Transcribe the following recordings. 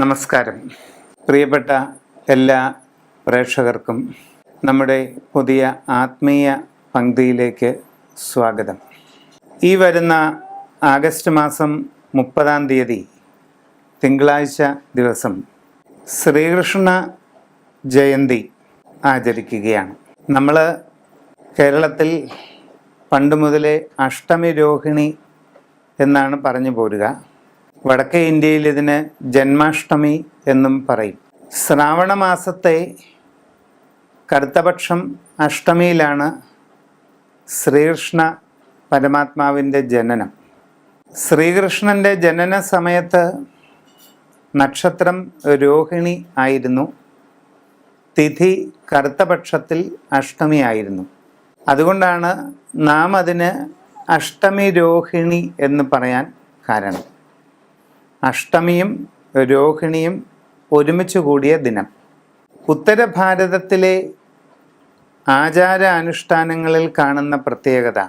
നമസ്കാരം. പ്രിയപ്പെട്ട എല്ലാ പ്രേക്ഷകർക്കും നമ്മുടെ പുതിയ ആത്മീയ പങ്ക്തിയിലേക്ക് സ്വാഗതം. ഈ വരുന്ന ആഗസ്റ്റ് മാസം മുപ്പതാം തീയതി തിങ്കളാഴ്ച ദിവസം ശ്രീകൃഷ്ണ ജയന്തി ആചരിക്കുകയാണ്. നമ്മൾ കേരളത്തിൽ പണ്ട് മുതലേ അഷ്ടമി രോഹിണി എന്നാണ് പറഞ്ഞു പോരുക. വടക്കേ ഇന്ത്യയിൽ ഇതിന് ജന്മാഷ്ടമി എന്നും പറയും. ശ്രാവണ മാസത്തെ കറുത്തപക്ഷം അഷ്ടമിയിലാണ് ശ്രീകൃഷ്ണ പരമാത്മാവിന്റെ ജനനം. ശ്രീകൃഷ്ണന്റെ ജനന സമയത്ത് നക്ഷത്രം രോഹിണി ആയിരുന്നു. തിഥി കറുത്തപക്ഷത്തിൽ അഷ്ടമി ആയിരുന്നു. അതുകൊണ്ടാണ് നാം അതിന് അഷ്ടമി രോഹിണി എന്ന് പറയാൻ കാരണം. അഷ്ടമിയും രോഹിണിയും ഒരുമിച്ച് കൂടിയ ദിനം. ഉത്തരഭാരതത്തിലെ ആചാര അനുഷ്ഠാനങ്ങളിൽ കാണുന്ന പ്രത്യേകത.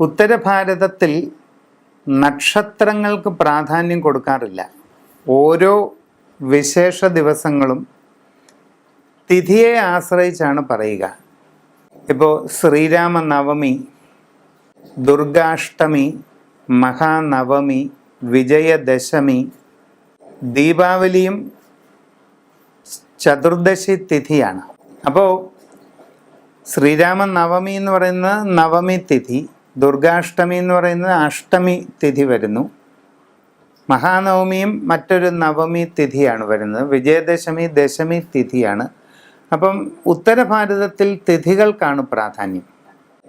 ഉത്തരഭാരതത്തിൽ നക്ഷത്രങ്ങൾക്ക് പ്രാധാന്യം കൊടുക്കാറില്ല. ഓരോ വിശേഷ ദിവസങ്ങളും തിഥിയെ ആശ്രയിച്ചാണ് പറയുക. ഇപ്പോൾ ശ്രീരാമനവമി ദുർഗാഷ്ടമി മഹാനവമി വിജയദശമി ദീപാവലിയും ചതുർദശി തിഥിയാണ്. അപ്പോൾ ശ്രീരാമ നവമി എന്ന് പറയുന്നത് നവമി തിഥി ദുർഗാഷ്ടമി എന്ന് പറയുന്നത് അഷ്ടമി തിഥി വരുന്നു. മഹാനവമിയും മറ്റൊരു നവമി തിഥിയാണ് വരുന്നത്. വിജയദശമി ദശമി തിഥിയാണ്. അപ്പം ഉത്തരഭാരതത്തിൽ തിഥികൾക്കാണ് പ്രാധാന്യം.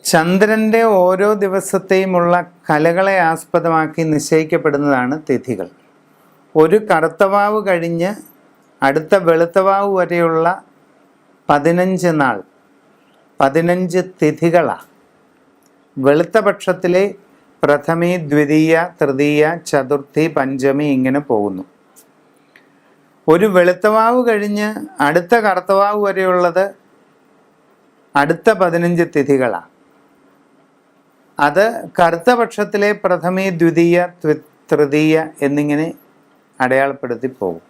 ചന്ദ്രന്റെ ഓരോ ദിവസത്തെയുമുള്ള കലകളെ ആസ്പദമാക്കി നിശ്ചയിക്കപ്പെടുന്നതാണ് തിഥികൾ. ഒരു കറുത്തവാവ് കഴിഞ്ഞ് അടുത്ത വെളുത്തവാവ് വരെയുള്ള പതിനഞ്ച് നാൾ പതിനഞ്ച് തിഥികളാണ് വെളുത്ത പക്ഷത്തിലെ പ്രഥമി ദ്വിതീയ തൃതീയ ചതുർത്ഥി പഞ്ചമി ഇങ്ങനെ പോകുന്നു. ഒരു വെളുത്തവാവ് കഴിഞ്ഞ് അടുത്ത കറുത്തവാവ് വരെയുള്ളത് അടുത്ത പതിനഞ്ച് തിഥികളാണ് അത് കറുത്ത പക്ഷത്തിലെ പ്രഥമി ദ്വിതീയ തൃതീയ എന്നിങ്ങനെ അടയാളപ്പെടുത്തി പോകും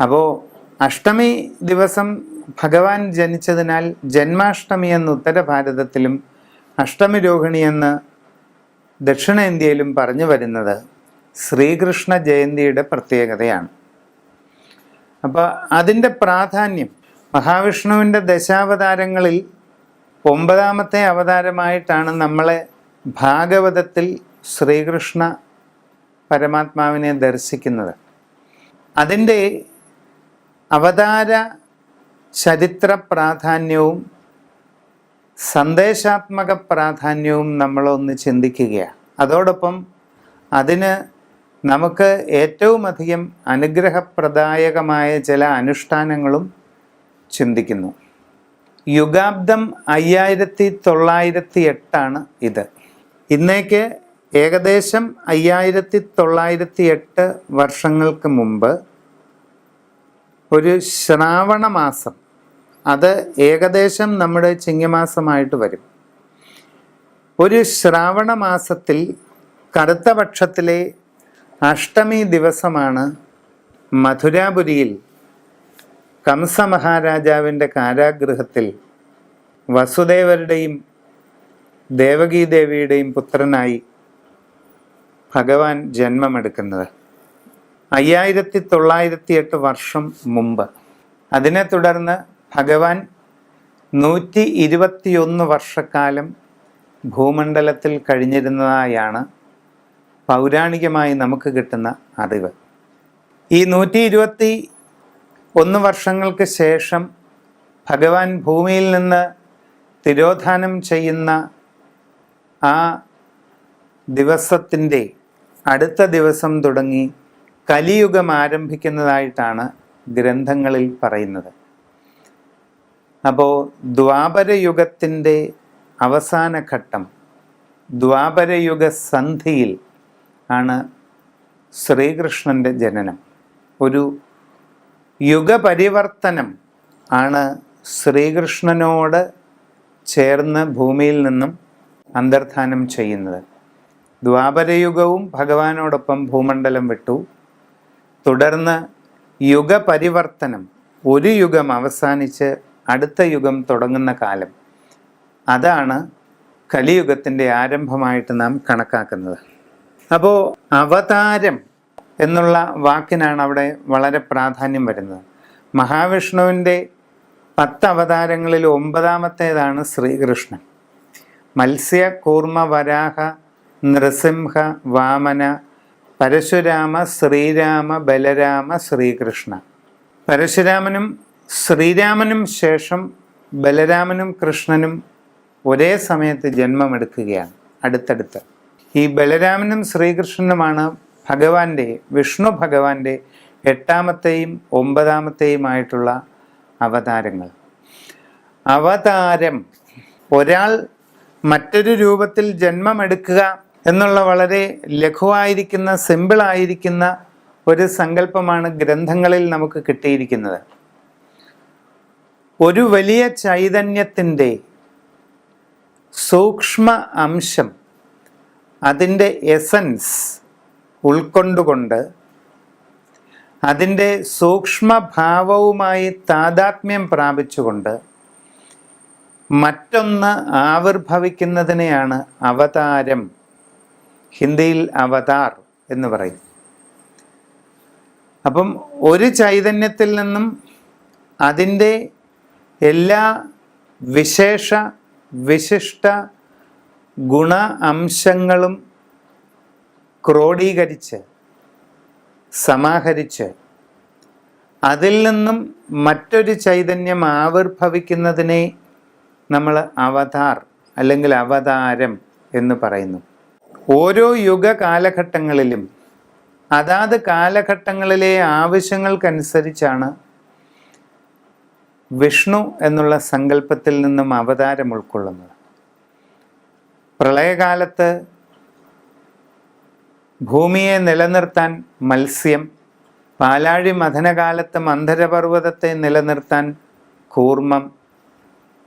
അപ്പോൾ അഷ്ടമി ദിവസം ഭഗവാൻ ജനിച്ചതിനാൽ ജന്മാഷ്ടമി എന്ന് ഉത്തര ഭാരതത്തിലും അഷ്ടമി രോഹിണി എന്ന് ദക്ഷിണേന്ത്യയിലും പറഞ്ഞു വരുന്നത് ശ്രീകൃഷ്ണ ജയന്തിയുടെ പ്രത്യേകതയാണ്. അപ്പോൾ അതിന്റെ പ്രാധാന്യം മഹാവിഷ്ണുവിന്റെ ദശാവതാരങ്ങളിൽ ഒമ്പതാമത്തെ അവതാരമായിട്ടാണ് നമ്മളെ ഭാഗവതത്തിൽ ശ്രീകൃഷ്ണ പരമാത്മാവിനെ ദർശിക്കുന്നത്. അതിന്റെ അവതാര ചരിത്ര പ്രാധാന്യവും സന്ദേശാത്മക പ്രാധാന്യവും നമ്മളൊന്ന് ചിന്തിക്കുകയാണ്. അതോടൊപ്പം അതിന് നമുക്ക് ഏറ്റവും അധികം അനുഗ്രഹപ്രദായകമായ ചില അനുഷ്ഠാനങ്ങളും ചിന്തിക്കുന്നു. യുഗാബ്ദം അയ്യായിരത്തി തൊള്ളായിരത്തി എട്ടാണ് ഇത്. ഇന്നേക്ക് ഏകദേശം അയ്യായിരത്തി തൊള്ളായിരത്തി എട്ട് വർഷങ്ങൾക്ക് മുമ്പ് ഒരു ശ്രാവണ മാസം. അത് ഏകദേശം നമ്മുടെ ചിങ്ങമാസമായിട്ട് വരും. ഒരു ശ്രാവണ മാസത്തിൽ കറുത്ത പക്ഷത്തിലെ അഷ്ടമി ദിവസമാണ് മധുരാപുരിയിൽ കംസ മഹാരാജാവിന്റെ കാരാഗൃഹത്തിൽ വസുദേവരുടെയും ദേവകീ ദേവിയുടെയും പുത്രനായി ഭഗവാൻ ജന്മമെടുക്കുന്നത്. അയ്യായിരത്തി തൊള്ളായിരത്തി എട്ട് വർഷം മുമ്പ്. അതിനെ തുടർന്ന് ഭഗവാൻ നൂറ്റി ഇരുപത്തിയൊന്ന് വർഷക്കാലം ഭൂമണ്ഡലത്തിൽ കഴിഞ്ഞിരുന്നതായാണ് പൗരാണികമായി നമുക്ക് കിട്ടുന്ന അറിവ്. ഈ നൂറ്റി ഇരുപത്തി ഒന്ന് വർഷങ്ങൾക്ക് ശേഷം ഭഗവാൻ ഭൂമിയിൽ നിന്ന് തിരോധാനം ചെയ്യുന്ന ആ ദിവസത്തിന്റെ അടുത്ത ദിവസം തുടങ്ങി കലിയുഗം ആരംഭിക്കുന്നതായിട്ടാണ് ഗ്രന്ഥങ്ങളിൽ പറയുന്നത്. അപ്പോൾ ദ്വാപരയുഗത്തിന്റെ അവസാന ഘട്ടം ദ്വാപരയുഗ സന്ധിയിൽ ആണ് ശ്രീകൃഷ്ണന്റെ ജനനം. ഒരു യുഗപരിവർത്തനം ആണ് ശ്രീകൃഷ്ണനോട് ചേർന്ന് ഭൂമിയിൽ നിന്നും അന്തർധാനം ചെയ്യുന്നത്. ദ്വാപരയുഗവും ഭഗവാനോടൊപ്പം ഭൂമണ്ഡലം വിട്ടു. തുടർന്ന് യുഗപരിവർത്തനം. ഒരു യുഗം അവസാനിച്ച് അടുത്ത യുഗം തുടങ്ങുന്ന കാലം. അതാണ് കലിയുഗത്തിന്റെ ആരംഭമായിട്ട് നാം കണക്കാക്കുന്നത്. അപ്പോൾ അവതാരം എന്നുള്ള വാക്കിനാണ് അവിടെ വളരെ പ്രാധാന്യം വരുന്നത്. മഹാവിഷ്ണുവിന്റെ പത്ത് അവതാരങ്ങളിൽ ഒമ്പതാമത്തേതാണ് ശ്രീകൃഷ്ണൻ. മത്സ്യ കൂർമ്മ വരാഹ നൃസിംഹ വാമന പരശുരാമ ശ്രീരാമ ബലരാമ ശ്രീകൃഷ്ണ. പരശുരാമനും ശ്രീരാമനും ശേഷം ബലരാമനും കൃഷ്ണനും ഒരേ സമയത്ത് ജന്മമെടുക്കുകയാണ് അടുത്തടുത്ത്. ഈ ബലരാമനും ശ്രീകൃഷ്ണനുമാണ് ഭഗവാന്റെ വിഷ്ണു ഭഗവാന്റെ എട്ടാമത്തെയും ഒമ്പതാമത്തെയുമായിട്ടുള്ള അവതാരങ്ങൾ. അവതാരം ഒരാൾ മറ്റൊരു രൂപത്തിൽ ജന്മമെടുക്കുക എന്നുള്ള വളരെ ലഘുവായിരിക്കുന്ന സിമ്പിളായിരിക്കുന്ന ഒരു സങ്കല്പമാണ് ഗ്രന്ഥങ്ങളിൽ നമുക്ക് കിട്ടിയിരിക്കുന്നത്. ഒരു വലിയ ചൈതന്യത്തിന്റെ സൂക്ഷ്മ അംശം അതിന്റെ എസൻസ് ഉൾക്കൊണ്ടുകൊണ്ട് അതിന്റെ സൂക്ഷ്മഭാവവുമായി താതാത്മ്യം പ്രാപിച്ചുകൊണ്ട് മറ്റൊന്ന് ആവിർഭവിക്കുന്നതിനെയാണ് അവതാരം. ഹിന്ദിയിൽ അവതാർ എന്ന് പറയും. അപ്പം ഒരു ചൈതന്യത്തിൽ നിന്നും അതിന്റെ എല്ലാ വിശേഷ വിശിഷ്ട ഗുണ അംശങ്ങളും ക്രോഡീകരിച്ച് സമാഹരിച്ച് അതിൽ നിന്നും മറ്റൊരു ചൈതന്യം ആവിർഭവിക്കുന്നതിനെ നമ്മൾ അവതാർ അല്ലെങ്കിൽ അവതാരം എന്ന് പറയുന്നു. ഓരോ യുഗ കാലഘട്ടങ്ങളിലും അതാത് കാലഘട്ടങ്ങളിലെ ആവശ്യങ്ങൾക്കനുസരിച്ചാണ് വിഷ്ണു എന്നുള്ള സങ്കല്പത്തിൽ നിന്നും അവതാരം ഉൾക്കൊള്ളുന്നത്. പ്രളയകാലത്ത് ഭൂമിയെ നിലനിർത്താൻ മത്സ്യം പാലാഴി മഥനകാലത്ത് മന്ധരപർവതത്തെ നിലനിർത്താൻ കൂർമ്മം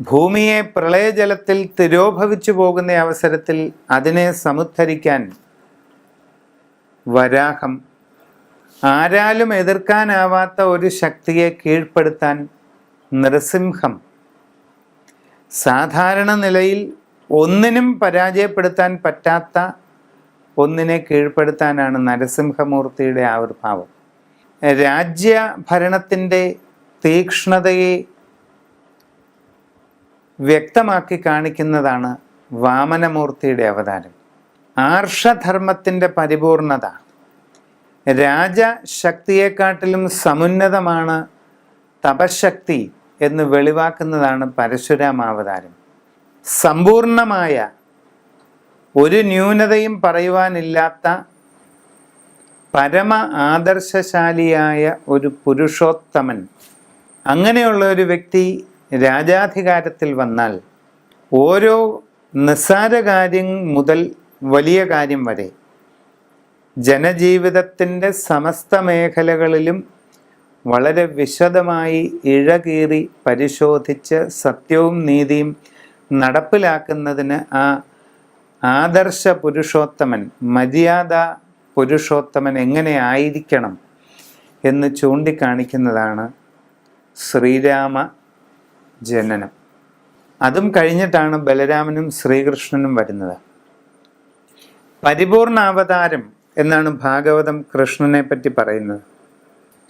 ഭൂമിയെ പ്രളയജലത്തിൽ തിരോഭവിച്ചു പോകുന്ന അവസരത്തിൽ അതിനെ സമുദ്ധരിക്കാൻ വരാഹം. ആരാലും എതിർക്കാനാവാത്ത ഒരു ശക്തിയെ കീഴ്പ്പെടുത്താൻ നൃസിംഹം. സാധാരണ നിലയിൽ ഒന്നിനും പരാജയപ്പെടുത്താൻ പറ്റാത്ത ഒന്നിനെ കീഴ്പ്പെടുത്താനാണ് നരസിംഹമൂർത്തിയുടെ ആവിർഭാവം രാജ്യ ഭരണത്തിന്റെ തീക്ഷ്ണതയെ വ്യക്തമാക്കി കാണിക്കുന്നതാണ് വാമനമൂർത്തിയുടെ അവതാരം. ആർഷധർമ്മത്തിന്റെ പരിപൂർണത. രാജശക്തിയെക്കാട്ടിലും സമുന്നതമാണ് തപശക്തി എന്ന് വെളിവാക്കുന്നതാണ് പരശുരാമാവതാരം സമ്പൂർണമായ ഒരു ന്യൂനതയും പറയുവാനില്ലാത്ത പരമ ആദർശശാലിയായ ഒരു പുരുഷോത്തമൻ. അങ്ങനെയുള്ള ഒരു വ്യക്തി രാജാധികാരത്തിൽ വന്നാൽ ഓരോ നിസ്സാര കാര്യം മുതൽ വലിയ കാര്യം വരെ ജനജീവിതത്തിന്റെ സമസ്ത മേഖലകളിലും വളരെ വിശദമായി ഇഴകീറി പരിശോധിച്ച് സത്യവും നീതിയും നടപ്പിലാക്കുന്നതിന് ആ ആദർശ പുരുഷോത്തമൻ മര്യാദ പുരുഷോത്തമൻ എങ്ങനെ ആയിരിക്കണം എന്ന് ചൂണ്ടിക്കാണിക്കുന്നതാണ് ശ്രീരാമ ജനനം. അതും കഴിഞ്ഞിട്ടാണ് ബലരാമനും ശ്രീകൃഷ്ണനും വരുന്നത്. പരിപൂർണ അവതാരം എന്നാണ് ഭാഗവതം കൃഷ്ണനെ പറ്റി പറയുന്നത്.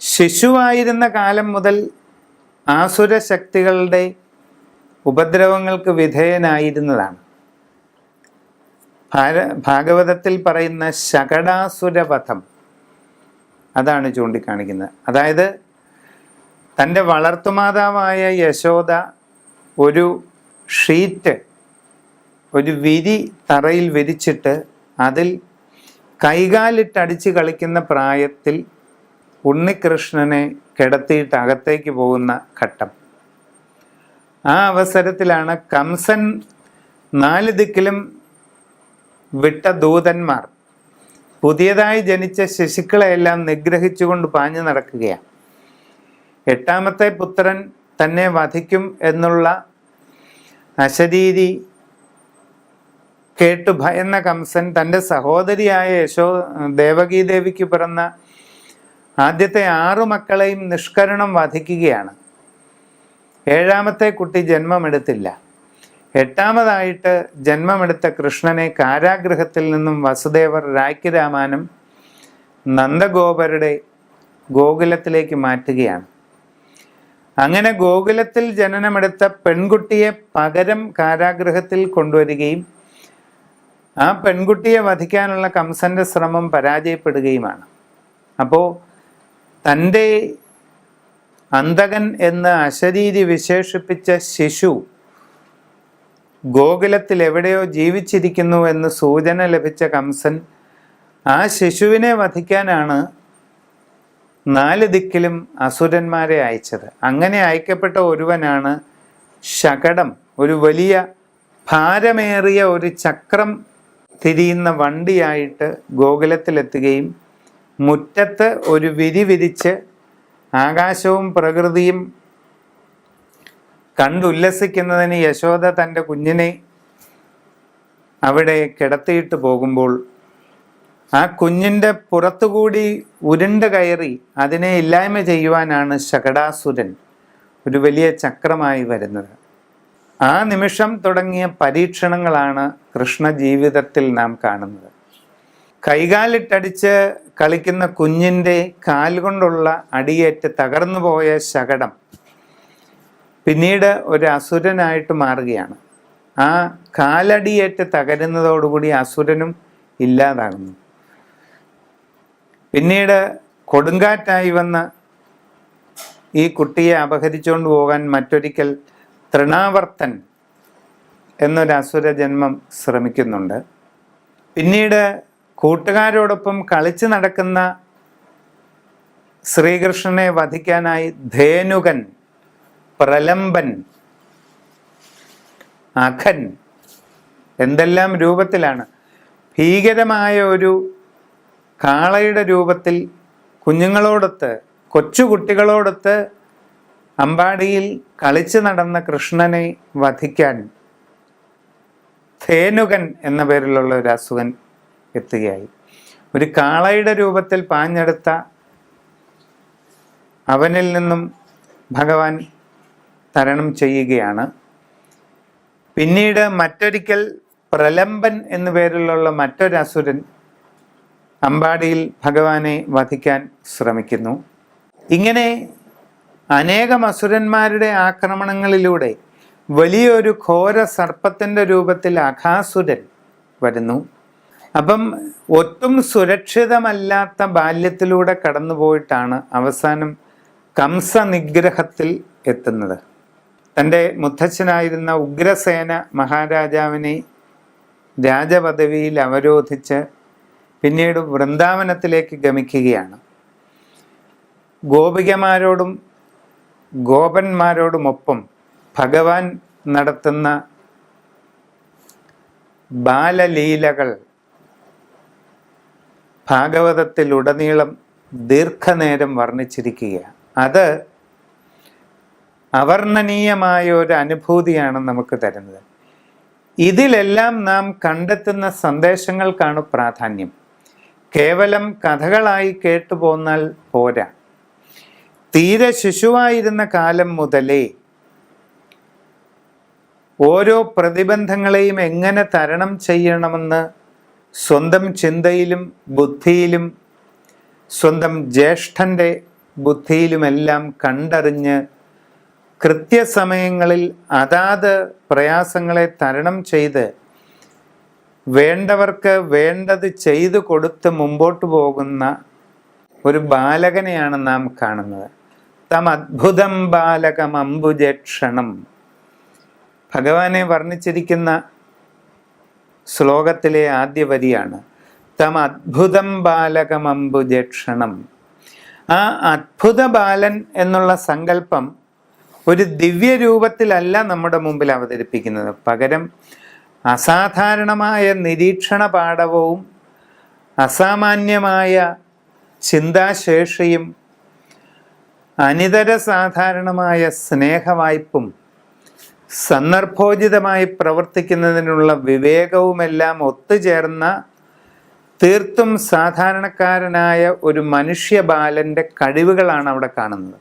ശിശുവായിരുന്ന കാലം മുതൽ ആസുര ശക്തികളുടെ ഉപദ്രവങ്ങൾക്ക് വിധേയനായിരുന്നതാണ്. ഭാര ഭാഗവതത്തിൽ പറയുന്ന ശകടാസുരവധം. അതാണ് ചൂണ്ടിക്കാണിക്കുന്നത്. അതായത് തന്റെ വളർത്തുമാതാവായ യശോദ ഒരു ഷീറ്റ് ഒരു വിരി തറയിൽ വിരിച്ചിട്ട് അതിൽ കൈകാലിട്ടടിച്ച് കളിക്കുന്ന പ്രായത്തിൽ ഉണ്ണികൃഷ്ണനെ കിടത്തിയിട്ട് അകത്തേക്ക് പോകുന്ന ഘട്ടം. ആ അവസരത്തിലാണ് കംസൻ നാല് ദിക്കിലും വിട്ട ദൂതന്മാർ. പുതിയതായി ജനിച്ച ശിശുക്കളെയെല്ലാം നിഗ്രഹിച്ചുകൊണ്ട് പാഞ്ഞു നടക്കുകയാണ്. എട്ടാമത്തെ പുത്രൻ തന്നെ വധിക്കും എന്നുള്ള അശരീരി കേട്ടു ഭയന്ന കംസൻ തന്റെ സഹോദരിയായ യശോ ദേവകീ ദേവിക്ക് പിറന്ന ആദ്യത്തെ ആറു മക്കളെയും നിഷ്കരണം വധിക്കുകയാണ്. ഏഴാമത്തെ കുട്ടി ജന്മമെടുത്തില്ല. എട്ടാമതായിട്ട് ജന്മമെടുത്ത കൃഷ്ണനെ കാരാഗ്രഹത്തിൽ നിന്നും വസുദേവർ രാജ്യരാമാനും നന്ദഗോപരുടെ ഗോകുലത്തിലേക്ക് മാറ്റുകയാണ്. അങ്ങനെ ഗോകുലത്തിൽ ജനനമെടുത്ത പെൺകുട്ടിയെ പകരം കാരാഗ്രഹത്തിൽ കൊണ്ടുവരികയും ആ പെൺകുട്ടിയെ വധിക്കാനുള്ള കംസന്റെ ശ്രമം പരാജയപ്പെടുകയുമാണ്. അപ്പോൾ തന്റെ അന്തകൻ എന്ന് അശരീരി വിശേഷിപ്പിച്ച ശിശു ഗോകുലത്തിൽ എവിടെയോ ജീവിച്ചിരിക്കുന്നു എന്ന് സൂചന ലഭിച്ച കംസൻ ആ ശിശുവിനെ വധിക്കാനാണ് നാല് ദിക്കിലും അസുരന്മാരെ അയച്ചത്. അങ്ങനെ അയക്കപ്പെട്ട ഒരുവനാണ് ശകടം ഒരു വലിയ ഭാരമേറിയ ഒരു ചക്രം തിരിയുന്ന വണ്ടിയായിട്ട് ഗോകുലത്തിലെത്തുകയും മുറ്റത്ത് ഒരു വിരി വിരിച്ച് ആകാശവും പ്രകൃതിയും കണ്ടുല്ലസിക്കുന്നതിന് യശോദ തന്റെ കുഞ്ഞിനെ അവിടെ കിടത്തിയിട്ട് പോകുമ്പോൾ ആ കുഞ്ഞിന്റെ പുറത്തുകൂടി ഉരുണ്ട് കയറി അതിനെ ഇല്ലായ്മ ചെയ്യുവാനാണ് ശകടാസുരൻ ഒരു വലിയ ചക്രമായി വരുന്നത്. ആ നിമിഷം തുടങ്ങിയ പരീക്ഷണങ്ങളാണ് കൃഷ്ണ ജീവിതത്തിൽ നാം കാണുന്നത്. കൈകാലിട്ടടിച്ച് കളിക്കുന്ന കുഞ്ഞിന്റെ കാലുകൊണ്ടുള്ള അടിയേറ്റ് തകർന്നു പോയ ശകടം പിന്നീട് ഒരു അസുരനായിട്ട് മാറുകയാണ്. ആ കാലടിയേറ്റ് തകരുന്നതോടുകൂടി അസുരനും ഇല്ലാതാകുന്നു. പിന്നീട് കൊടുങ്കാറ്റായി വന്ന് ഈ കുട്ടിയെ അപഹരിച്ചുകൊണ്ട് പോകാൻ മറ്റൊരിക്കൽ തൃണാവർത്തൻ എന്നൊരു അസുര ജന്മം ശ്രമിക്കുന്നുണ്ട്. പിന്നീട് കൂട്ടുകാരോടൊപ്പം കളിച്ചു നടക്കുന്ന ശ്രീകൃഷ്ണനെ വധിക്കാനായി ധേനുകൻ പ്രലംബൻ അഖൻ എന്തെല്ലാം രൂപത്തിലാണ് ഭീകരമായ ഒരു കാളയുടെ രൂപത്തിൽ കുഞ്ഞുങ്ങളോടൊത്ത് കൊച്ചുകുട്ടികളോടൊത്ത് അമ്പാടിയിൽ കളിച്ചു നടന്ന കൃഷ്ണനെ വധിക്കാൻ ധേനുകൻ എന്ന പേരിലുള്ള ഒരു അസുഖൻ എത്തുകയായി. ഒരു കാളയുടെ രൂപത്തിൽ പാഞ്ഞെടുത്ത അവനിൽ നിന്നും ഭഗവാൻ തരണം ചെയ്യുകയാണ്. പിന്നീട് മറ്റൊരിക്കൽ പ്രലംബൻ എന്നു പേരിലുള്ള മറ്റൊരു അസുരൻ അമ്പാടിയിൽ ഭഗവാനെ വധിക്കാൻ ശ്രമിക്കുന്നു. ഇങ്ങനെ അനേകം അസുരന്മാരുടെ ആക്രമണങ്ങളിലൂടെ വലിയൊരു ഘോര സർപ്പത്തിന്റെ രൂപത്തിൽ അഘാസുരൻ വരുന്നു. അപ്പം ഒട്ടും സുരക്ഷിതമല്ലാത്ത ബാല്യത്തിലൂടെ കടന്നുപോയിട്ടാണ് അവസാനം കംസ നിഗ്രഹത്തിൽ എത്തുന്നത്. തന്റെ മുത്തച്ഛനായിരുന്ന ഉഗ്രസേന മഹാരാജാവിനെ രാജപദവിയിൽ അവരോധിച്ച് പിന്നീട് വൃന്ദാവനത്തിലേക്ക് ഗമിക്കുകയാണ്. ഗോപികമാരോടും ഗോപന്മാരോടുമൊപ്പം ഭഗവാൻ നടത്തുന്ന ബാലലീലകൾ ഭാഗവതത്തിലുടനീളം ദീർഘനേരം വർണിച്ചിരിക്കുകയാണ്. അത് അവർണനീയമായ ഒരു അനുഭൂതിയാണ് നമുക്ക് തരുന്നത്. ഇതിലെല്ലാം നാം കണ്ടെത്തുന്ന സന്ദേശങ്ങൾക്കാണ് പ്രാധാന്യം. കേവലം കഥകളായി കേട്ടു കേട്ടുപോന്നാൽ പോരാ. തീരെ ശിശുവായിരുന്ന കാലം മുതലേ ഓരോ പ്രതിബന്ധങ്ങളെയും എങ്ങനെ തരണം ചെയ്യണമെന്ന് സ്വന്തം ചിന്തയിലും ബുദ്ധിയിലും സ്വന്തം ജ്യേഷ്ഠന്റെ ബുദ്ധിയിലുമെല്ലാം കണ്ടറിഞ്ഞ് കൃത്യസമയങ്ങളിൽ അതാത് പ്രയാസങ്ങളെ തരണം ചെയ്ത് വേണ്ടവർക്ക് വേണ്ടത് ചെയ്തു കൊടുത്ത് മുമ്പോട്ട് പോകുന്ന ഒരു ബാലകനെയാണ് നാം കാണുന്നത്. തം അദ്ഭുതം ബാലകം അംബുജക്ഷണം. ഭഗവാനെ വർണിച്ചിരിക്കുന്ന ശ്ലോകത്തിലെ ആദ്യ വരിയാണ്. തം അദ്ഭുതം ബാലകം അംബുജക്ഷണം. ആ അത്ഭുത ബാലൻ എന്നുള്ള സങ്കല്പം ഒരു ദിവ്യ രൂപത്തിലല്ല നമ്മുടെ മുമ്പിൽ അവതരിപ്പിക്കുന്നത്. പകരം അസാധാരണമായ നിരീക്ഷണ പാഠവും അസാമാന്യമായ ചിന്താശേഷിയും അനിതര സാധാരണമായ സ്നേഹവായ്പും സന്ദർഭോചിതമായി പ്രവർത്തിക്കുന്നതിനുള്ള വിവേകവുമെല്ലാം ഒത്തുചേർന്ന തീർത്തും സാധാരണക്കാരനായ ഒരു മനുഷ്യബാലന്റെ കഴിവുകളാണ് അവിടെ കാണുന്നത്.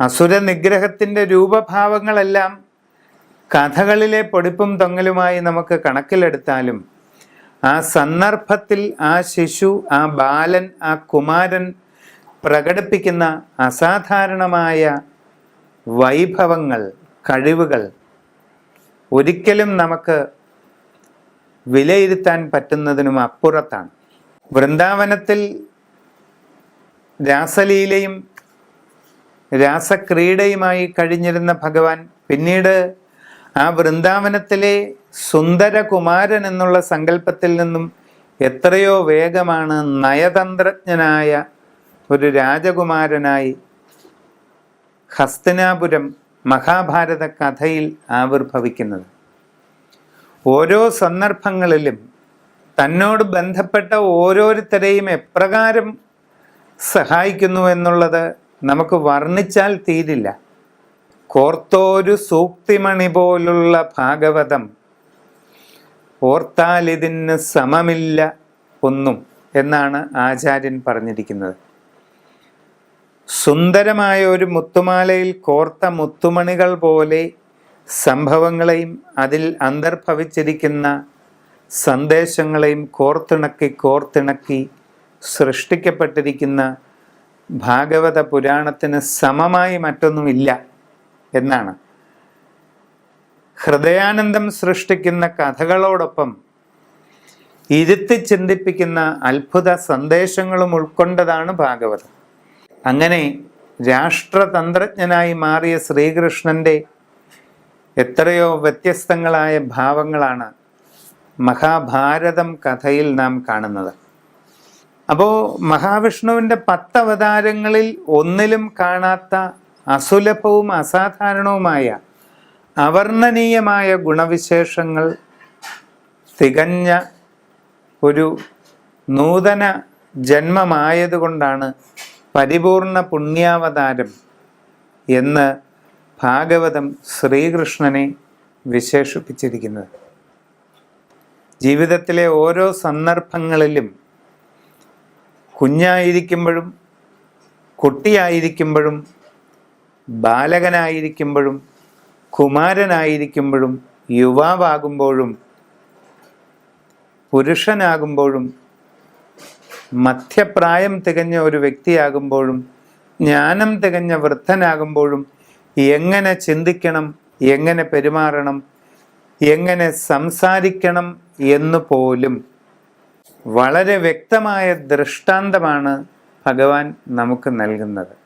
അസുര നിഗ്രഹത്തിന്റെ രൂപഭാവങ്ങളെല്ലാം കഥകളിലെ പൊടിപ്പും തൊങ്ങലുമായി നമുക്ക് കണക്കിലെടുത്താലും ആ സന്ദർഭത്തിൽ ആ ശിശു ആ ബാലൻ ആ കുമാരൻ പ്രകടിപ്പിക്കുന്ന അസാധാരണമായ വൈഭവങ്ങൾ കഴിവുകൾ ഒരിക്കലും നമുക്ക് വിലയിരുത്താൻ പറ്റുന്നതിനും അപ്പുറത്താണ്. വൃന്ദാവനത്തിൽ രാസലീലയും രാസക്രീഡയുമായി കഴിഞ്ഞിരുന്ന ഭഗവാൻ പിന്നീട് ആ വൃന്ദാവനത്തിലെ സുന്ദരകുമാരൻ എന്നുള്ള സങ്കല്പത്തിൽ നിന്നും എത്രയോ വേഗമാണ് നയതന്ത്രജ്ഞനായ ഒരു രാജകുമാരനായി ഹസ്തനാപുരം മഹാഭാരത കഥയിൽ ആവിർഭവിക്കുന്നത്. ഓരോ സന്ദർഭങ്ങളിലും തന്നോട് ബന്ധപ്പെട്ട ഓരോരുത്തരെയും എപ്രകാരം സഹായിക്കുന്നു എന്നുള്ളത് നമുക്ക് വർണിച്ചാൽ തീരില്ല. കോർത്തോരു സൂക്തിമണി പോലുള്ള ഭാഗവതം. ഓർത്താലിതിന് സമമില്ല ഒന്നും എന്നാണ് ആചാര്യൻ പറഞ്ഞിരിക്കുന്നത്. സുന്ദരമായ ഒരു മുത്തുമാലയിൽ കോർത്ത മുത്തുമണികൾ പോലെ സംഭവങ്ങളെയും അതിൽ അന്തർഭവിച്ചിരിക്കുന്ന സന്ദേശങ്ങളെയും കോർത്തിണക്കി കോർത്തിണക്കി സൃഷ്ടിക്കപ്പെട്ടിരിക്കുന്ന ഭാഗവത പുരാണത്തിന് സമമായി മറ്റൊന്നുമില്ല. എന്നാണ്. ഹൃദയാനന്ദം സൃഷ്ടിക്കുന്ന കഥകളോടൊപ്പം ഇരുത്തി ചിന്തിപ്പിക്കുന്ന അത്ഭുത സന്ദേശങ്ങളും ഉൾക്കൊണ്ടതാണ് ഭാഗവതം. അങ്ങനെ രാഷ്ട്രതന്ത്രജ്ഞനായി മാറിയ ശ്രീകൃഷ്ണന്റെ എത്രയോ വ്യത്യസ്തങ്ങളായ ഭാവങ്ങളാണ് മഹാഭാരതം കഥയിൽ നാം കാണുന്നത്. അപ്പോൾ മഹാവിഷ്ണുവിന്റെ പത്ത് അവതാരങ്ങളിൽ ഒന്നിലും കാണാത്ത അസുലഭവും അസാധാരണവുമായ അവർണനീയമായ ഗുണവിശേഷങ്ങൾ തികഞ്ഞ ഒരു നൂതന ജന്മമായതുകൊണ്ടാണ് പരിപൂർണ പുണ്യാവതാരം എന്ന് ഭാഗവതം ശ്രീകൃഷ്ണനെ വിശേഷിപ്പിച്ചിരിക്കുന്നത്. ജീവിതത്തിലെ ഓരോ സന്ദർഭങ്ങളിലും കുഞ്ഞായിരിക്കുമ്പോഴും കുട്ടിയായിരിക്കുമ്പോഴും ബാലകനായിരിക്കുമ്പോഴും കുമാരനായിരിക്കുമ്പോഴും യുവാവാകുമ്പോഴും പുരുഷനാകുമ്പോഴും മധ്യപ്രായം തികഞ്ഞ ഒരു വ്യക്തിയാകുമ്പോഴും ജ്ഞാനം തികഞ്ഞ വൃദ്ധനാകുമ്പോഴും എങ്ങനെ ചിന്തിക്കണം എങ്ങനെ പെരുമാറണം എങ്ങനെ സംസാരിക്കണം എന്ന് പോലും. വളരെ വ്യക്തമായ ദൃഷ്ടാന്തമാണ് ഭഗവാൻ നമുക്ക് നൽകുന്നത്.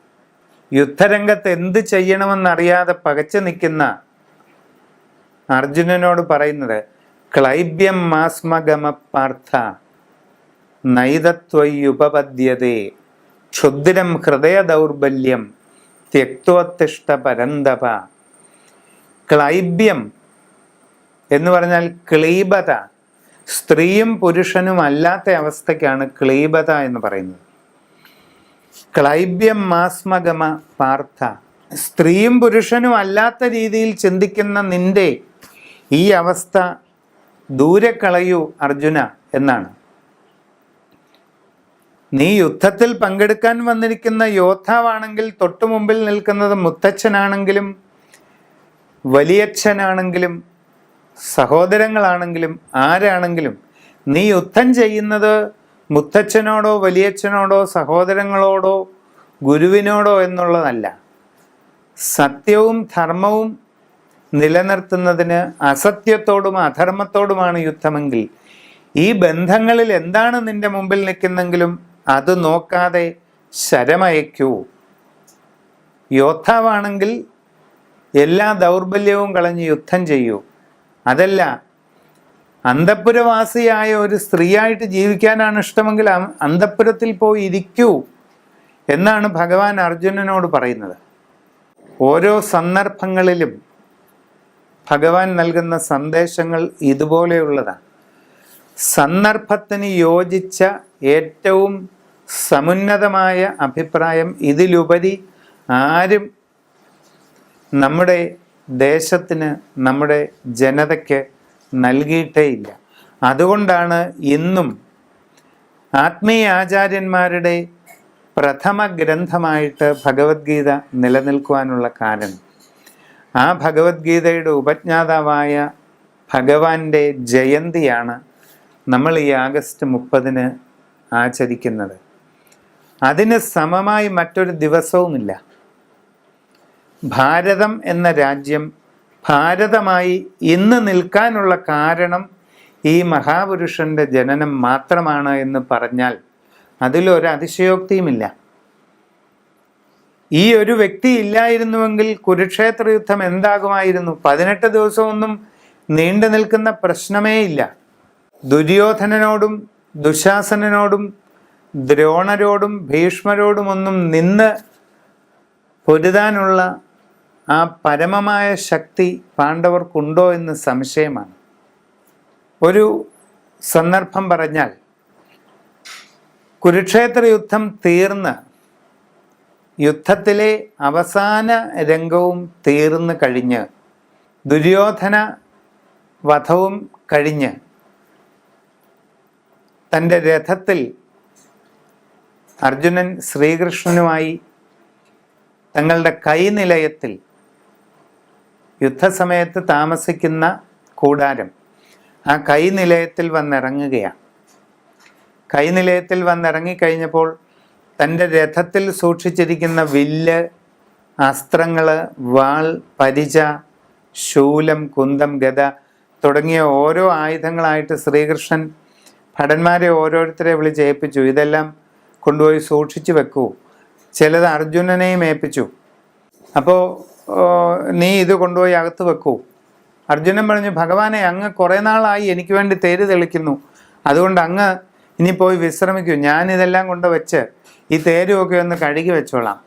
യുദ്ധരംഗത്ത് എന്ത് ചെയ്യണമെന്നറിയാതെ പകച്ചു നിൽക്കുന്ന അർജുനനോട് പറയുന്നത് ക്ലൈബ്യം മാസ്മഗമ പാർത്ഥ നൈതത്വയുപപദ്യതേ ക്ഷുദ്രം ഹൃദയ ദൗർബല്യം ത്യക്തോത്തിഷ്ട പരന്തപ. ക്ലൈബ്യം എന്ന് പറഞ്ഞാൽ ക്ലീബത. സ്ത്രീയും പുരുഷനും അല്ലാത്ത അവസ്ഥയ്ക്കാണ് ക്ലീബത എന്ന് പറയുന്നത്. ക്ലൈബ്യം മാസ്മഗമ പാർത്ഥ. സ്ത്രീയും പുരുഷനും അല്ലാത്ത രീതിയിൽ ചിന്തിക്കുന്ന നിന്റെ ഈ അവസ്ഥ ദൂരെ കളയൂ അർജുന എന്നാണ്. നീ യുദ്ധത്തിൽ പങ്കെടുക്കാൻ വന്നിരിക്കുന്ന യോദ്ധാവാണെങ്കിൽ തൊട്ടു മുമ്പിൽ നിൽക്കുന്നത് മുത്തച്ഛനാണെങ്കിലും വലിയച്ഛനാണെങ്കിലും സഹോദരങ്ങളാണെങ്കിലും ആരാണെങ്കിലും നീ യുദ്ധം ചെയ്യുന്നത് മുത്തച്ഛനോടോ വലിയച്ഛനോടോ സഹോദരങ്ങളോടോ ഗുരുവിനോടോ എന്നുള്ളതല്ല. സത്യവും ധർമ്മവും നിലനിർത്തുന്നതിന് അസത്യത്തോടും അധർമ്മത്തോടുമാണ് യുദ്ധമെങ്കിൽ ഈ ബന്ധങ്ങളിൽ എന്താണ് നിന്റെ മുമ്പിൽ നിൽക്കുന്നെങ്കിലും അത് നോക്കാതെ ശരമയക്കൂ. യോദ്ധാവാണെങ്കിൽ എല്ലാ ദൗർബല്യവും കളഞ്ഞ് യുദ്ധം ചെയ്യൂ. അതല്ല അന്തപ്പുരവാസിയായ ഒരു സ്ത്രീയായിട്ട് ജീവിക്കാനാണ് ഇഷ്ടമെങ്കിൽ അന്തപ്പുരത്തിൽ പോയി ഇരിക്കൂ എന്നാണ് ഭഗവാൻ അർജുനനോട് പറയുന്നത്. ഓരോ സന്ദർഭങ്ങളിലും ഭഗവാൻ നൽകുന്ന സന്ദേശങ്ങൾ ഇതുപോലെയുള്ളതാണ്. സന്ദർഭത്തിന് യോജിച്ച ഏറ്റവും സമുന്നതമായ അഭിപ്രായം ഇതിലുപരി ആരും നമ്മുടെ ദേശത്തിന് നമ്മുടെ ജനതയ്ക്ക് നൽകിയിട്ടേയില്ല അതുകൊണ്ടാണ് ഇന്നും ആത്മീയ ആചാര്യന്മാരുടെ പ്രഥമ ഗ്രന്ഥമായിട്ട് ഭഗവത്ഗീത നിലനിൽക്കുവാനുള്ള കാരണം. ആ ഭഗവത്ഗീതയുടെ ഉപജ്ഞാതാവായ ഭഗവാന്റെ ജയന്തിയാണ് നമ്മൾ ഈ ആഗസ്റ്റ് മുപ്പതിന് ആചരിക്കുന്നത്. അതിന് സമമായി മറ്റൊരു ദിവസവുമില്ല. ഭാരതം എന്ന രാജ്യം ഭാരതമായി ഇന്ന് നിൽക്കാനുള്ള കാരണം ഈ മഹാപുരുഷന്റെ ജനനം മാത്രമാണ് എന്ന് പറഞ്ഞാൽ അതിലൊരതിശയോക്തിയുമില്ല ഈ ഒരു വ്യക്തി ഇല്ലായിരുന്നുവെങ്കിൽ കുരുക്ഷേത്ര യുദ്ധം എന്താകുമായിരുന്നു? പതിനെട്ട് ദിവസമൊന്നും നീണ്ടു നിൽക്കുന്ന പ്രശ്നമേ ഇല്ല. ദുര്യോധനനോടും ദുശാസനോടും ദ്രോണരോടും ഭീഷ്മരോടുമൊന്നും നിന്ന് പൊരുതാനുള്ള ആ പരമമായ ശക്തി പാണ്ഡവർക്കുണ്ടോ എന്ന് സംശയമാണ്. ഒരു സന്ദർഭം പറഞ്ഞാൽ കുരുക്ഷേത്ര യുദ്ധം തീർന്ന് യുദ്ധത്തിലെ അവസാന രംഗവും തീർന്നു കഴിഞ്ഞ് ദുര്യോധന വധവും കഴിഞ്ഞ് തന്റെ രഥത്തിൽ അർജുനൻ ശ്രീകൃഷ്ണനുമായി തങ്ങളുടെ കൈനിലയത്തിൽ യുദ്ധസമയത്ത് താമസിക്കുന്ന കൂടാരം ആ കൈനിലയത്തിൽ വന്നിറങ്ങുകയാണ്. കൈനിലയത്തിൽ വന്നിറങ്ങിക്കഴിഞ്ഞപ്പോൾ തന്റെ രഥത്തിൽ സൂക്ഷിച്ചിരിക്കുന്ന വില്ല് അസ്ത്രങ്ങൾ വാൾ പരിച ശൂലം കുന്തം ഗത തുടങ്ങിയ ഓരോ ആയുധങ്ങളായിട്ട് ശ്രീകൃഷ്ണൻ ഭടന്മാരെ ഓരോരുത്തരെ വിളിച്ച് ഏൽപ്പിച്ചു ഇതെല്ലാം കൊണ്ടുപോയി സൂക്ഷിച്ചു വെക്കൂ. ചിലത് അർജുനനെയും ഏൽപ്പിച്ചു. അപ്പോൾ നീ ഇത് കൊണ്ടുപോയി അകത്ത് വെക്കൂ. അർജുനൻ പറഞ്ഞു ഭഗവാനെ അങ്ങ് കുറേ നാളായി എനിക്ക് വേണ്ടി തേര് തെളിക്കുന്നു. അതുകൊണ്ട് അങ്ങ് ഇനി പോയി വിശ്രമിക്കൂ. ഞാൻ ഇതെല്ലാം കൊണ്ട് വെച്ച് ഈ തേരുമൊക്കെ ഒന്ന് കഴുകി വെച്ചോളാം.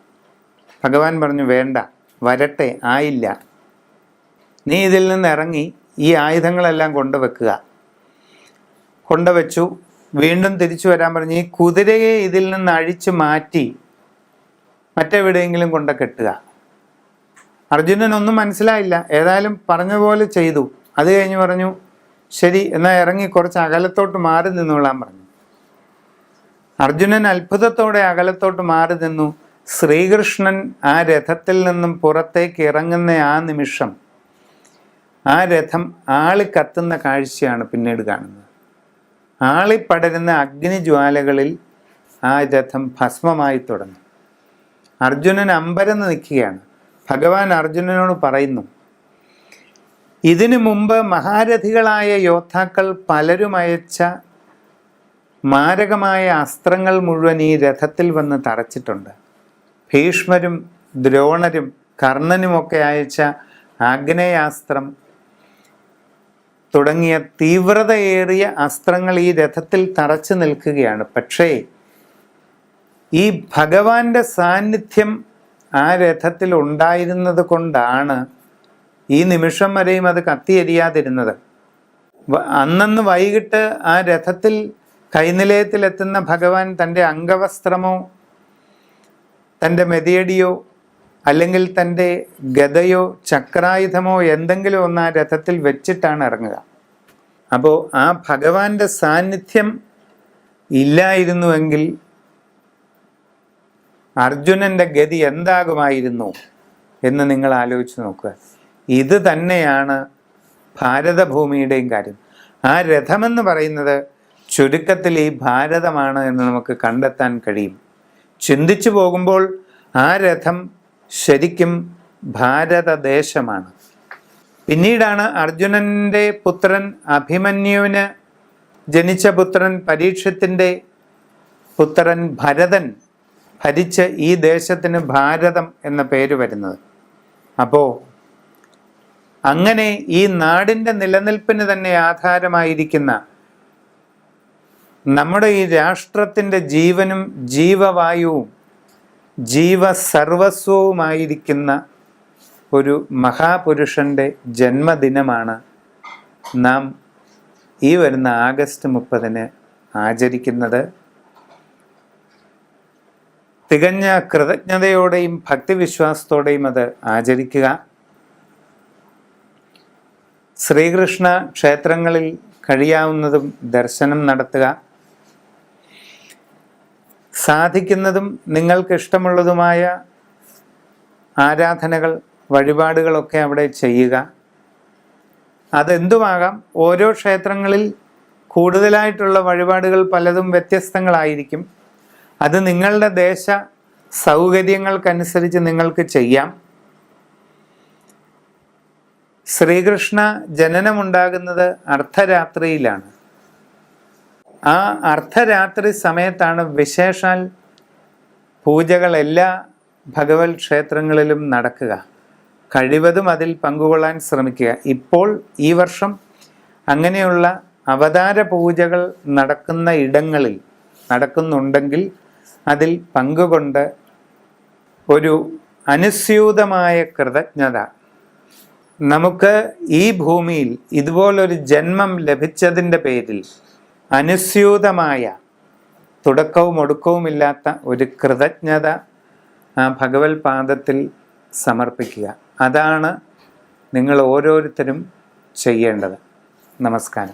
ഭഗവാൻ പറഞ്ഞു വേണ്ട വരട്ടെ ആയില്ല. നീ ഇതിൽ നിന്ന് ഇറങ്ങി ഈ ആയുധങ്ങളെല്ലാം കൊണ്ടുവെക്കുക കൊണ്ടുവച്ചു വീണ്ടും തിരിച്ചു വരാൻ പറഞ്ഞു ഈ കുതിരയെ ഇതിൽ നിന്ന് അഴിച്ചു മാറ്റി മറ്റെവിടെയെങ്കിലും കൊണ്ട് കെട്ടുക. അർജുനനൊന്നും മനസ്സിലായില്ല. ഏതായാലും പറഞ്ഞ പോലെ ചെയ്തു. അത് കഴിഞ്ഞ് പറഞ്ഞു ശരി എന്നാൽ ഇറങ്ങി കുറച്ച് അകലത്തോട്ട് മാറി നിന്നോളാൻ പറഞ്ഞു. അർജുനൻ അത്ഭുതത്തോടെ അകലത്തോട്ട് മാറി നിന്നു. ശ്രീകൃഷ്ണൻ ആ രഥത്തിൽ നിന്നും പുറത്തേക്ക് ഇറങ്ങുന്ന ആ നിമിഷം ആ രഥം ആളി കത്തുന്ന കാഴ്ചയാണ് പിന്നീട് കാണുന്നത്. ആളി പടരുന്ന അഗ്നിജ്വാലകളിൽ ആ രഥം ഭസ്മമായി തുടങ്ങി. അർജുനൻ അമ്പരന്ന് നിൽക്കുകയാണ്. ഭഗവാൻ അർജുനനോട് പറയുന്നു ഇതിനു മുമ്പ് മഹാരഥികളായ യോദ്ധാക്കൾ പലരും അയച്ച മാരകമായ അസ്ത്രങ്ങൾ മുഴുവൻ ഈ രഥത്തിൽ വന്ന് തറച്ചിട്ടുണ്ട്. ഭീഷ്മരും ദ്രോണരും കർണനുമൊക്കെ അയച്ച ആഗ്നേയാസ്ത്രം തുടങ്ങിയ തീവ്രതയേറിയ അസ്ത്രങ്ങൾ ഈ രഥത്തിൽ തറച്ചു നിൽക്കുകയാണ്. പക്ഷേ ഈ ഭഗവാന്റെ സാന്നിധ്യം ആ രഥത്തിൽ ഉണ്ടായിരുന്നത് കൊണ്ടാണ് ഈ നിമിഷം വരെയും അത് കത്തിയെരിയാതിരുന്നത്. അന്നന്ന് വൈകിട്ട് ആ രഥത്തിൽ കൈനിലയത്തിലെത്തുന്ന ഭഗവാൻ തന്റെ അംഗവസ്ത്രമോ തന്റെ മെതിയടിയോ അല്ലെങ്കിൽ തന്റെ ഗതയോ ചക്രായുധമോ എന്തെങ്കിലും ഒന്ന് ആ രഥത്തിൽ വെച്ചിട്ടാണ് ഇറങ്ങുക. അപ്പോൾ ആ ഭഗവാന്റെ സാന്നിധ്യം ഇല്ലായിരുന്നുവെങ്കിൽ അർജുനന്റെ ഗതി എന്താകുമായിരുന്നു എന്ന് നിങ്ങൾ ആലോചിച്ച് നോക്കുക. ഇത് തന്നെയാണ് ഭാരതഭൂമിയുടെയും കാര്യം. ആ രഥമെന്ന് പറയുന്നത് ചുരുക്കത്തിൽ ഈ ഭാരതമാണ് എന്ന് നമുക്ക് കണ്ടെത്താൻ കഴിയും. ചിന്തിച്ചു പോകുമ്പോൾ ആ രഥം ശരിക്കും ഭാരതദേശമാണ്. പിന്നീടാണ് അർജുനന്റെ പുത്രൻ അഭിമന്യുവിന് ജനിച്ച പുത്രൻ പരീക്ഷത്തിന്റെ പുത്രൻ ഭരതൻ ഭരിച്ച ഈ ദേശത്തിന് ഭാരതം എന്ന പേര് വരുന്നത്. അപ്പോൾ അങ്ങനെ ഈ നാടിന്റെ നിലനിൽപ്പിന് തന്നെ ആധാരമായിരിക്കുന്ന നമ്മുടെ ഈ രാഷ്ട്രത്തിന്റെ ജീവനും ജീവവായുവും ജീവസർവസ്വവുമായിരിക്കുന്ന ഒരു മഹാപുരുഷന്റെ ജന്മദിനമാണ് നാം ഈ വരുന്ന ആഗസ്റ്റ് മുപ്പതിന് ആചരിക്കുന്നത്. തികഞ്ഞ കൃതജ്ഞതയോടെയും ഭക്തിവിശ്വാസത്തോടെയും അത് ആചരിക്കുക. ശ്രീകൃഷ്ണ ക്ഷേത്രങ്ങളിൽ കഴിയാവുന്നതും ദർശനം നടത്തുക. സാധിക്കുന്നതും നിങ്ങൾക്ക് ഇഷ്ടമുള്ളതുമായ ആരാധനകൾ വഴിപാടുകളൊക്കെ അവിടെ ചെയ്യുക. അതെന്തുമാകാം? ഓരോ ക്ഷേത്രങ്ങളിൽ കൂടുതലായിട്ടുള്ള വഴിപാടുകൾ പലതും വ്യത്യസ്തങ്ങളായിരിക്കും. അത് നിങ്ങളുടെ ദേശ സൗകര്യങ്ങൾക്കനുസരിച്ച് നിങ്ങൾക്ക് ചെയ്യാം. ശ്രീകൃഷ്ണ ജനനമുണ്ടാകുന്നത് അർദ്ധരാത്രിയിലാണ്. ആ അർദ്ധരാത്രി സമയത്താണ് വിശേഷാൽ പൂജകൾ എല്ലാ ഭഗവത് ക്ഷേത്രങ്ങളിലും നടക്കുക. കഴിവതും അതിൽ പങ്കുകൊള്ളാൻ ശ്രമിക്കുക. ഇപ്പോൾ ഈ വർഷം അങ്ങനെയുള്ള അവതാര പൂജകൾ നടക്കുന്ന ഇടങ്ങളിൽ നടക്കുന്നുണ്ടെങ്കിൽ അതിൽ പങ്കുകൊണ്ട് ഒരു അനുസ്യൂതമായ കൃതജ്ഞത. നമുക്ക് ഈ ഭൂമിയിൽ ഇതുപോലൊരു ജന്മം ലഭിച്ചതിന്റെ പേരിൽ അനുസ്യൂതമായ തുടക്കവും ഒടുക്കവുമില്ലാത്ത ഒരു കൃതജ്ഞത ആ ഭഗവത് പാദത്തിൽ സമർപ്പിക്കുക. അതാണ് നിങ്ങൾ ഓരോരുത്തരും ചെയ്യേണ്ടത്. നമസ്കാരം.